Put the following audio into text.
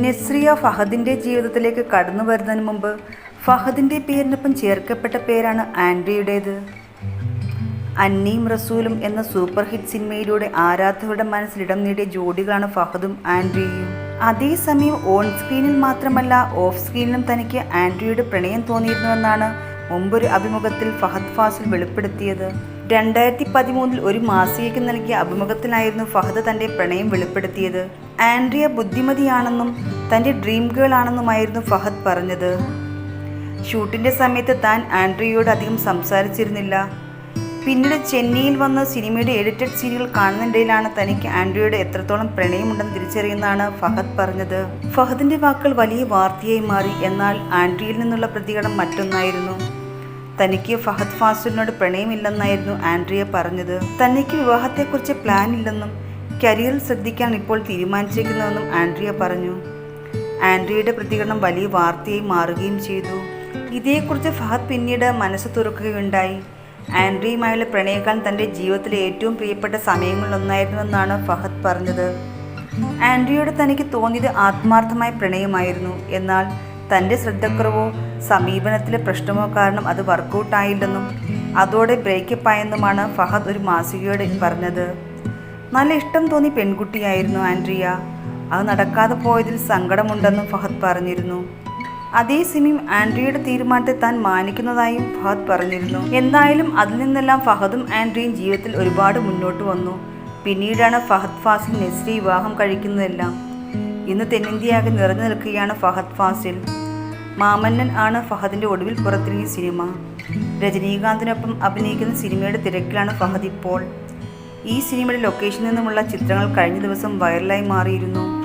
നെസ്രിയ ഫഹദിന്റെ ജീവിതത്തിലേക്ക് കടന്നു വരുന്നതിന് മുമ്പ് ഫഹദിന്റെ പേരിനൊപ്പം ചേർക്കപ്പെട്ട പേരാണ് ആൻഡ്രിയുടേത്. അന്നിയും റസൂലും എന്ന സൂപ്പർ ഹിറ്റ് സിനിമയിലൂടെ ആരാധകരുടെ മനസ്സിലിടം നേടിയ ജോഡികളാണ് ഫഹദും ആൻഡ്രിയയും അതേസമയം ഓൺ സ്ക്രീനിൽ മാത്രമല്ല ഓഫ് സ്ക്രീനിലും തനിക്ക് ആൻഡ്രിയുടെ പ്രണയം തോന്നിയിരുന്നുവെന്നാണ് മുമ്പൊരു അഭിമുഖത്തിൽ ഫഹദ് ഫാസിൽ വെളിപ്പെടുത്തിയത്. രണ്ടായിരത്തി പതിമൂന്നിൽ ഒരു മാസികയ്ക്ക് നൽകിയ അഭിമുഖത്തിലായിരുന്നു ഫഹദ് തന്റെ പ്രണയം വെളിപ്പെടുത്തിയത്. ആൻഡ്രിയ ബുദ്ധിമതിയാണെന്നും തന്റെ ഡ്രീം ഗേൾ ആണെന്നുമായിരുന്നു ഫഹദ് പറഞ്ഞത്. ഷൂട്ടിന്റെ സമയത്ത് താൻ ആൻഡ്രിയയോട് അധികം സംസാരിച്ചിരുന്നില്ല. പിന്നീട് ചെന്നൈയിൽ വന്ന് സിനിമയുടെ എഡിറ്റഡ് സീരിയൽ കാണുന്നതിനിടയിലാണ് തനിക്ക് ആൻഡ്രിയോട് എത്രത്തോളം പ്രണയമുണ്ടെന്ന് തിരിച്ചറിയുന്നതാണ് ഫഹദ് പറഞ്ഞത്. ഫഹദിന്റെ വാക്കുകൾ വലിയ വാർത്തയായി മാറി എന്നാൽ ആൻഡ്രിയിൽ നിന്നുള്ള പ്രതികരണം മറ്റൊന്നായിരുന്നു. തനിക്ക് ഫഹദ് ഫാസിലിനോട് പ്രണയമില്ലെന്നായിരുന്നു ആൻഡ്രിയ പറഞ്ഞത്. തനിക്ക് വിവാഹത്തെക്കുറിച്ച് പ്ലാൻ ഇല്ലെന്നും കരിയറിൽ ശ്രദ്ധിക്കാൻ ഇപ്പോൾ തീരുമാനിച്ചിരിക്കുന്നുവെന്നും ആൻഡ്രിയ പറഞ്ഞു. ആൻഡ്രിയയുടെ പ്രതികരണം വലിയ വാർത്തയായി മാറുകയും ചെയ്തു. ഇതേക്കുറിച്ച് ഫഹദ് പിന്നീട് മനസ്സ് തുറക്കുകയുണ്ടായി. ആൻഡ്രിയുമായുള്ള പ്രണയകാലം തന്റെ ജീവിതത്തിലെ ഏറ്റവും പ്രിയപ്പെട്ട സമയങ്ങളിലൊന്നായിരുന്നുവെന്നാണ് ഫഹദ് പറഞ്ഞത്. ആൻഡ്രിയോട് തനിക്ക് തോന്നിയത് ആത്മാർത്ഥമായ പ്രണയമായിരുന്നു. എന്നാൽ തന്റെ ശ്രദ്ധക്കുറവോ സമീപനത്തിലെ പ്രശ്നമോ കാരണം അത് വർക്കൗട്ടായില്ലെന്നും അതോടെ ബ്രേക്കപ്പ് ആയെന്നുമാണ് ഫഹദ് ഒരു മാസികയോട് പറഞ്ഞത്. നല്ല ഇഷ്ടം തോന്നി പെൺകുട്ടിയായിരുന്നു ആൻഡ്രിയ. അത് നടക്കാതെ പോയതിൽ സങ്കടമുണ്ടെന്നും ഫഹദ് പറഞ്ഞിരുന്നു. അതേസമയം ആൻഡ്രിയയുടെ തീരുമാനത്തെ താൻ മാനിക്കുന്നതായും ഫഹദ് പറഞ്ഞിരുന്നു. എന്തായാലും അതിൽ നിന്നെല്ലാം ഫഹദും ആൻഡ്രിയും ജീവിതത്തിൽ ഒരുപാട് മുന്നോട്ട് വന്നു. പിന്നീടാണ് ഫഹദ് ഫാസിൽ നെസ്രി വിവാഹം കഴിക്കുന്നതെല്ലാം. ഇന്ന് തെന്നിന്ത്യയാകെ നിറഞ്ഞു നിൽക്കുകയാണ് ഫഹദ് ഫാസിൽ. മാമന്നൻ ആണ് ഫഹദിന്റെ ഒടുവിൽ പുറത്തിറങ്ങിയ സിനിമ. രജനീകാന്തിനൊപ്പം അഭിനയിക്കുന്ന സിനിമയുടെ തിരക്കിലാണ് ഫഹദ് ഇപ്പോൾ. ഈ സിനിമയുടെ ലൊക്കേഷനിൽ നിന്നുമുള്ള ചിത്രങ്ങൾ കഴിഞ്ഞ ദിവസം വൈറലായി മാറിയിരുന്നു.